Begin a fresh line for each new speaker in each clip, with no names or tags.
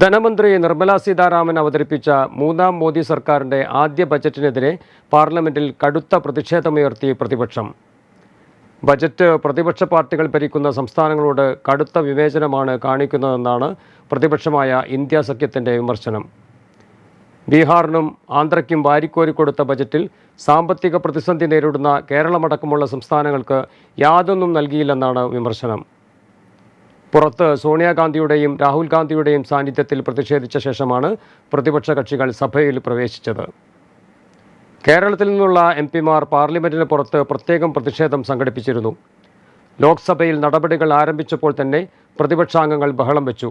ധനമന്ത്രി നിർമ്മലാ സീതാരാമൻ അവതരിപ്പിച്ച മൂന്നാം മോദി സർക്കാരിന്റെ ആദ്യ ബജറ്റിനെതിരെ പാർലമെന്റിൽ കടുത്ത പ്രതിഷേധമുയർത്തി പ്രതിപക്ഷം. ബജറ്റ് പ്രതിപക്ഷ പാർട്ടികൾ ഭരിക്കുന്ന സംസ്ഥാനങ്ങളോട് കടുത്ത വിവേചനമാണ് കാണിക്കുന്നതെന്നാണ് പ്രതിപക്ഷമായ ഇന്ത്യ സഖ്യത്തിന്റെ വിമർശനം. ബീഹാറിനും ആന്ധ്രയ്ക്കും വാരിക്കോരി കൊടുത്ത ബജറ്റിൽ സാമ്പത്തിക പ്രതിസന്ധി നേരിടുന്ന കേരളമടക്കമുള്ള സംസ്ഥാനങ്ങൾക്ക് യാതൊന്നും നൽകിയില്ലെന്നാണ് വിമർശനം. പുറത്ത് സോണിയാഗാന്ധിയുടെയും രാഹുൽ ഗാന്ധിയുടെയും സാന്നിധ്യത്തിൽ പ്രതിഷേധിച്ച ശേഷമാണ് പ്രതിപക്ഷ കക്ഷികൾ സഭയിൽ പ്രവേശിച്ചത്. കേരളത്തിൽ നിന്നുള്ള എം പിമാർ പാർലമെന്റിന് പുറത്ത് പ്രത്യേകം പ്രതിഷേധം സംഘടിപ്പിച്ചിരുന്നു. ലോക്സഭയിൽ നടപടികൾ ആരംഭിച്ചപ്പോൾ തന്നെ പ്രതിപക്ഷാംഗങ്ങൾ ബഹളം വെച്ചു.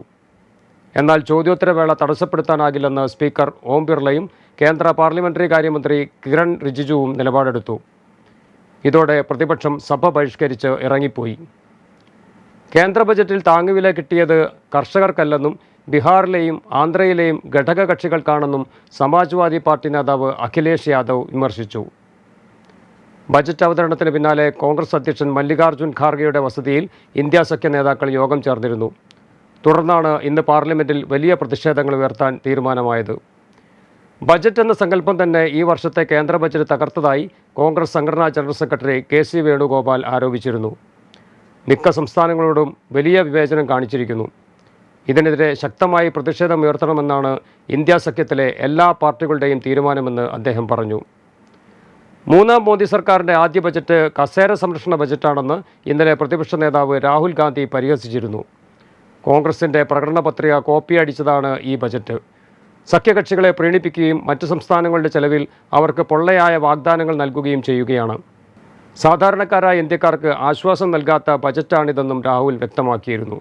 എന്നാൽ ചോദ്യോത്തരവേള തടസ്സപ്പെടുത്താനാകില്ലെന്ന് സ്പീക്കർ ഓം ബിർളയും കേന്ദ്ര പാർലമെന്ററി കാര്യമന്ത്രി കിരൺ റിജിജുവും നിലപാടെടുത്തു. ഇതോടെ പ്രതിപക്ഷം സഭ ബഹിഷ്കരിച്ച് ഇറങ്ങിപ്പോയി. കേന്ദ്ര ബജറ്റിൽ താങ്ങുവില കിട്ടിയത് കർഷകർക്കല്ലെന്നും ബീഹാറിലെയും ആന്ധ്രയിലെയും ഘടകകക്ഷികൾക്കാണെന്നും സമാജ്വാദി പാർട്ടി നേതാവ് അഖിലേഷ് യാദവ് വിമർശിച്ചു. ബജറ്റ് അവതരണത്തിന് പിന്നാലെ കോൺഗ്രസ് അധ്യക്ഷൻ മല്ലികാർജുൻ ഖാർഗെയുടെ വസതിയിൽ ഇന്ത്യാ സഖ്യ നേതാക്കൾ യോഗം ചേർന്നിരുന്നു. തുടർന്നാണ് ഇന്ന് പാർലമെന്റിൽ വലിയ പ്രതിഷേധങ്ങൾ ഉയർത്താൻ തീരുമാനമായത്. ബജറ്റ് എന്ന സങ്കല്പം തന്നെ ഈ വർഷത്തെ കേന്ദ്ര ബജറ്റ് തകർത്തതായി കോൺഗ്രസ് സംഘടനാ general secretary K C Venugopal ആരോപിച്ചിരുന്നു. മിക്ക സംസ്ഥാനങ്ങളോടും വലിയ വിവേചനം കാണിച്ചിരിക്കുന്നു. ഇതിനെതിരെ ശക്തമായി പ്രതിഷേധം ഉയർത്തണമെന്നാണ് ഇന്ത്യ സഖ്യത്തിലെ എല്ലാ പാർട്ടികളുടെയും തീരുമാനമെന്ന് അദ്ദേഹം പറഞ്ഞു. മൂന്നാം മോദി സർക്കാരിന്റെ ആദ്യ ബജറ്റ് കസേര സംരക്ഷണ ബജറ്റാണെന്ന് ഇന്നലെ പ്രതിപക്ഷ നേതാവ് രാഹുൽ ഗാന്ധി പരിഹസിച്ചിരുന്നു. കോൺഗ്രസിന്റെ പ്രകടന പത്രിക കോപ്പി അടിച്ചതാണ് ഈ ബജറ്റ്. സഖ്യകക്ഷികളെ പ്രീണിപ്പിക്കുകയും മറ്റ് സംസ്ഥാനങ്ങളുടെ ചെലവിൽ അവർക്ക് പൊള്ളയായ വാഗ്ദാനങ്ങൾ നൽകുകയും ചെയ്യുകയാണ്. സാധാരണക്കാരായ ഇന്ത്യക്കാർക്ക് ആശ്വാസം നൽകാത്ത ബജറ്റാണിതെന്നും രാഹുൽ വ്യക്തമാക്കിയിരുന്നു.